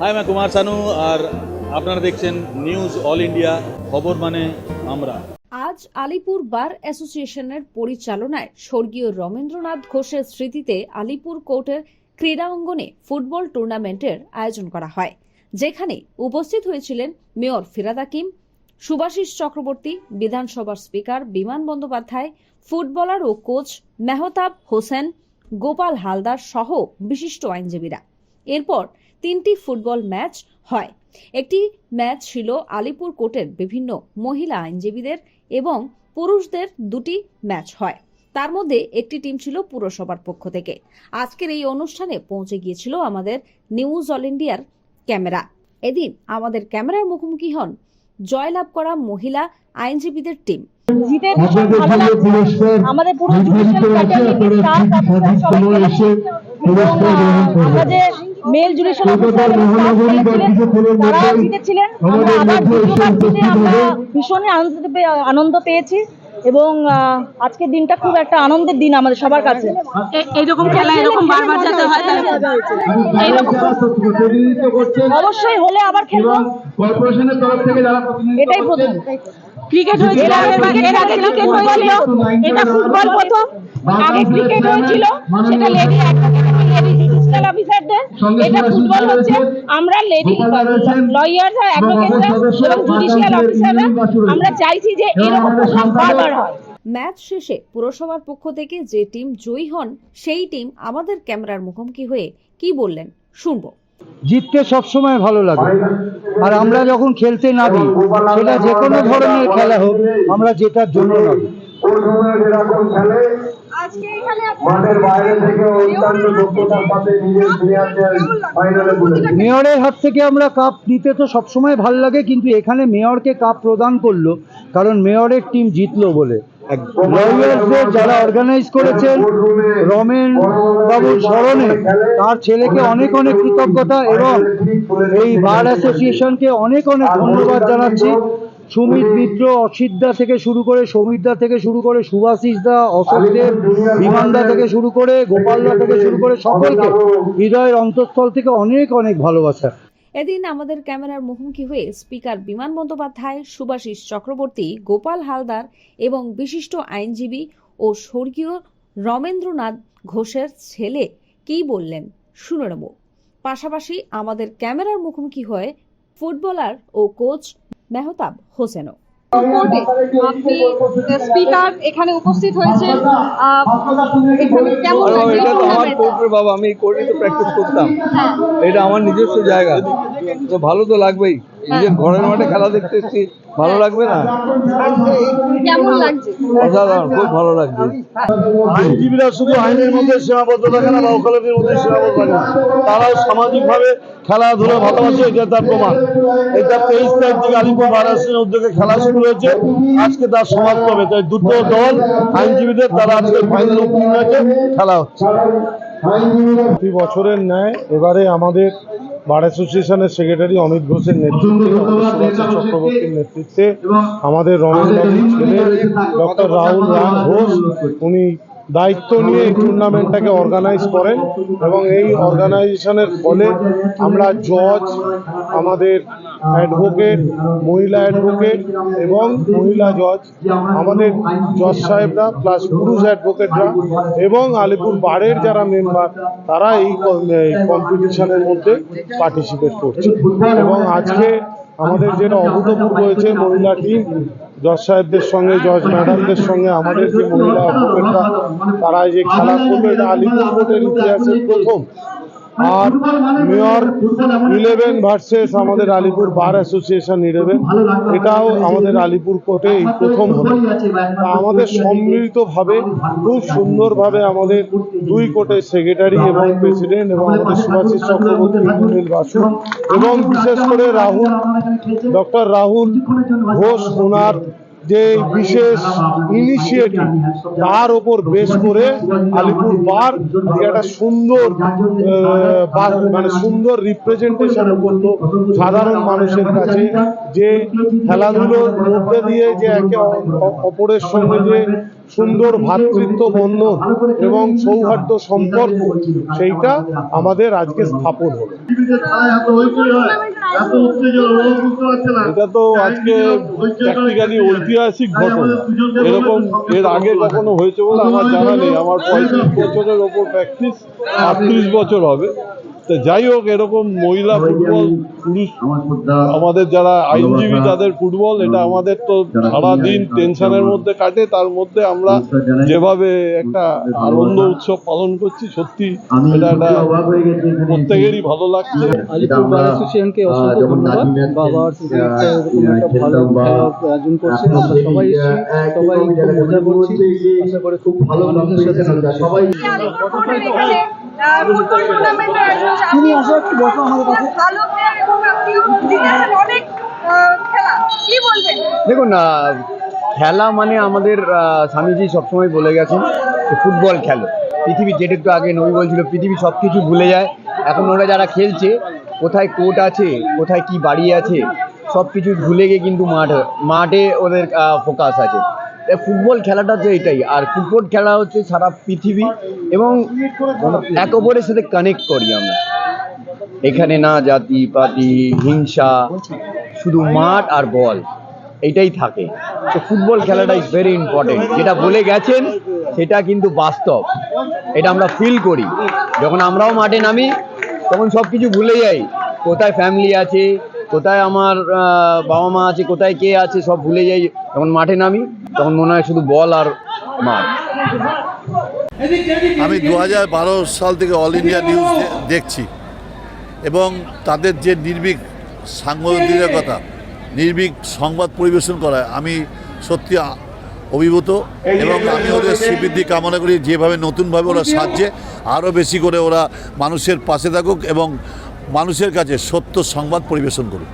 High আমি কুমার সানু আর আপনারা দেখছেন নিউজ অল ইন্ডিয়া খবর মানে আমরা আজ আলিপুর বার অ্যাসোসিয়েশনের পরিচালনায় স্বর্গীয় রমেন্দ্রনাথ ঘোষের স্মৃতিতে আলিপুর কোর্টের ক্রীড়া অঙ্গনে ফুটবল টুর্নামেন্টের আয়োজন করা হয়, যেখানে উপস্থিত হয়েছিলেন মেয়র ফিরাদ হাকিম, সুভাষিস চক্রবর্তী, বিধানসভার স্পিকার বিমান বন্দ্যোপাধ্যায়, ফুটবলার ও কোচ মেহতাব হোসেন, গোপাল হালদার সহ বিশিষ্ট আইনজীবীরা। এরপর তিনটি ফুটবল ম্যাচ হয়। একটি ম্যাচ ছিল আলিপুর কোর্টের বিভিন্ন মহিলা আইনজীবীদের এবং পুরুষদের দুটি ম্যাচ হয়। তার মধ্যে একটি টিম ছিল পুরসভার পক্ষ থেকে। আজকের এই অনুষ্ঠানে পৌঁছে গিয়েছিল আমাদের নিউজ অল ইন্ডিয়ার ক্যামেরা। এদিন আমাদের ক্যামেরার মুখোমুখি হন জয়লাভ করা মহিলা আইনজীবীদের টিম। জিতে ভীষণ ভালো লাগছে আমাদের পুরো জুডিশিয়াল স্টাফ আমরা যে মেল জুডিশিয়াল অফিসার এবং ছিলেন তারা জিতেছিলেন আমরা আবার দ্বিতীয়বার জিতে আমরা ভীষণই আনন্দ আনন্দ পেয়েছি এবং আজকের দিনটা খুব একটা আনন্দের দিন আমাদের সবার কাছে। এইরকম খেলা এরকম বারবার যাতে হয় করছেন অবশ্যই হলে আবার খেলব। কর্পোরেশনের তরফ থেকে যারা এটাই প্রথম। ক্রিকেট হয়েছিল এর আগে ক্রিকেট হয়েছিল। এটা ফুটবল প্রথম। আগে ক্রিকেট হয়েছিল সেটা লেডি অফিসারদের এটা ফুটবল হচ্ছে আমরা লেডি লয়ার অ্যাডভোকেটরা এবং জুডিশিয়াল অফিসাররা আমরা চাইছি যে এরকম বারবার হয়। ম্যাচ শেষে পুরসভার পক্ষ থেকে যে টিম জয়ী হন সেই টিম আমাদের ক্যামেরার মুখোমুখি হয়ে কি বললেন? শুনব। জিততে সবসময় ভালো লাগে। আর আমরা যখন খেলতে নামি সেটা যে কোনো ধরনের খেলা হোক আমরা জেতার জন্য নামি। মেয়রের হাত থেকে আমরা কাপ নিতে তো সবসময় ভালো লাগে কিন্তু এখানে মেয়রকে কাপ প্রদান করল কারণ মেয়রের টিম জিতলো বলে। যারা অর্গানাইজ করেছেন রমেন বাবুর স্মরণে তার ছেলেকে অনেক অনেক কৃতজ্ঞতা এবং এই বার অ্যাসোসিয়েশনকে অনেক অনেক ধন্যবাদ জানাচ্ছি। সুমিত মিত্র অসিতদা থেকে শুরু করে সৌমিতদা থেকে শুরু করে সুভাষিস দা অশোকদেব বিমানদা থেকে শুরু করে গোপালদা থেকে শুরু করে সকলকে হৃদয়ের অন্তঃস্থল থেকে অনেক অনেক ভালোবাসা। এদিন আমাদের ক্যামেরার মুখোমুখি হয়ে স্পিকার বিমান বন্দ্যোপাধ্যায় সুভাষিস চক্রবর্তী গোপাল হালদার এবং বিশিষ্ট আইনজীবী ও স্বর্গীয় রমেন্দ্রনাথ ঘোষের ছেলে কী বললেন শুনে নেব। পাশাপাশি আমাদের ক্যামেরার মুখোমুখি হয়ে ফুটবলার ও কোচ মেহতাব হোসেনও। কোর্টে আপনি স্পিকার এখানে উপস্থিত হয়েছে। এখানে কেমন এটা তো আমার? কোর্টের বাবা আমি এই কোর্টে তো প্র্যাকটিস করতাম। এটা আমার নিজস্ব জায়গা। তো ভালো তো লাগবেই। নিজের ঘরের মাঠে খেলা দেখতে এসছি ভালো লাগবে না? কেমন লাগছে? অসাধারণ খুব ভালো লাগবে আইনজীবীরা শুধু আইনের মধ্যে সীমাবদ্ধ থাকে না বা ওকালতির মধ্যে সীমাবদ্ধ থাকে না। তারাও সামাজিকভাবে খেলাধুলা ভালোবাসে এটা তার প্রমাণ। এটা তেইশ তারিখ থেকে আলিপুর মহারাষ্ট্রের উদ্যোগে খেলা শুরু হয়েছে। আজকে তার সমাপ্ত হবে। তাই দুটো দল আইনজীবীদের তারা আজকে ফাইনাল উত্তীর্ণ হয়েছে খেলা হচ্ছে। প্রতি বছরের ন্যায় এবারে আমাদের বার অ্যাসোসিয়েশনের সেক্রেটারি অমিত ঘোষের নেতৃত্বে চক্রবর্তীর নেতৃত্বে আমাদের রমেশবাবুর ছেলে ডক্টর রাহুল রাম ঘোষ উনি দায়িত্ব নিয়ে এই টুর্নামেন্টটাকে অর্গানাইজ করেন এবং এই অর্গানাইজেশনের ফলে আমরা জজ আমাদের অ্যাডভোকেট, মহিলা অ্যাডভোকেট এবং মহিলা জজ, আমাদের জজ সাহেবরা প্লাস পুরুষ অ্যাডভোকেটরা এবং আলিপুর বারের যারা মেম্বার তারা এই কম্পিটিশনের মধ্যে পার্টিসিপেট করছে। এবং আজকে আমাদের যেটা অভূতপূর্ব হয়েছে, মহিলা টিম জজ সাহেবদের সঙ্গে, জজ ম্যাডামদের সঙ্গে, আমাদের যে মহিলা অ্যাডভোকেটরা, তারা যে খেলা করবে আলিপুর কোর্টের ইতিহাসের প্রথম আর মেয়র ইলেভেন ভার্সেস আমাদের আলিপুর বার অ্যাসোসিয়েশন ইলেভেন। এটাও আমাদের আলিপুর কোর্টে এই প্রথম হবে। আমাদের সম্মিলিতভাবে খুব সুন্দরভাবে আমাদের দুই কোর্টের সেক্রেটারি এবং প্রেসিডেন্ট এবং আমাদের সুভাষিস চক্রবর্তী বাসু এবং বিশেষ করে রাহুল, ডক্টর রাহুল ঘোষ ওনার যে বিশেষ ইনিশিয়েটিভ তার ওপর বেশ করে আলিপুর বার একটা সুন্দর মানে সুন্দর রিপ্রেজেন্টেশন করতো সাধারণ মানুষের কাছে, যে খেলাধুলোর মধ্যে দিয়ে যে একে অপরের সঙ্গে যে সুন্দর ভাতৃত্ব, বন্ধন এবং সৌহার্দ্য সম্পর্ক, সেইটা আমাদের আজকে স্থাপন হলো। এটা তো আজকে প্র্যাকটিক্যালি ঐতিহাসিক ঘটনা। এরকম এর আগে কখনো হয়েছে বলে আমার জানা নেই। আমার পঁয়ত্রিশ বছরের ওপর প্র্যাকটিস আটত্রিশ বছর হবে। তো যাই হোক এরকম মহিলা ফুটবল পুরুষ আমাদের যারা আইনজীবী তাদের ফুটবল এটা আমাদের তো সারাদিন টেনশনের মধ্যে কাটে। তার মধ্যে আমরা যেভাবে একটা আনন্দ উৎসব পালন করছি সত্যি এটা একটা প্রত্যেকেরই ভালো লাগছে। আলিপুর অ্যাসোসিয়েশনকে অসংখ্য ধন্যবাদ। বাবার একটা এরকম একটা ভালো আয়োজন করছে আমরা সবাই সবাই খুব মজা করছি। আশা করে খুব ভালো সাথে সবাই ফুটবল টুর্নামেন্টের আয়োজন আপনি ভালো প্লেয়ার এবং আপনিও জিতেছেন অনেক খেলা। কি বলবেন? দেখুন খেলা মানে আমাদের স্বামীজি সবসময় বলে গেছেন যে ফুটবল খেলো। পৃথিবী যেটা একটু আগে নবী বলছিল পৃথিবী সব কিছু ভুলে যায়। এখন ওরা যারা খেলছে কোথায় কোর্ট আছে কোথায় কি বাড়ি আছে সব কিছু ভুলে গিয়ে কিন্তু মাঠ মাঠে ওদের ফোকাস আছে। ফুটবল খেলাটা তো এটাই। আর ফুটবল খেলা হচ্ছে সারা পৃথিবী এবং এক অপরের সাথে কানেক্ট করি আমরা। এখানে না জাতি, পাতি, হিংসা, শুধু মাঠ আর বল এইটাই থাকে। তো ফুটবল খেলাটা ইজ ভেরি ইম্পর্টেন্ট যেটা বলে গেছেন, সেটা কিন্তু বাস্তব। এটা আমরা ফিল করি। যখন আমরাও মাঠে নামি, তখন সব কিছু ভুলে যাই। কোথায় ফ্যামিলি আছে কোথায় আমার বাবা মা আছে, কোথায় কে আছে, সব ভুলে যাই, যখন মাঠে নামি, তখন মনে হয় শুধু বল আর মাঠ। আমি দু হাজার বারো সাল থেকে অল ইন্ডিয়া নিউজ দেখছি। এবং তাদের যে নির্ভীক কথা, নির্ভীক সংবাদ পরিবেশন করায়, আমি সত্যি অভিভূত। এবং আমি ওদের শ্রীবৃদ্ধি কামনা করি, যেভাবে নতুনভাবে ওরা সাজছে, আরও বেশি করে ওরা মানুষের পাশে থাকুক এবং মানুষের কাছে সত্য সংবাদ পরিবেশন করুক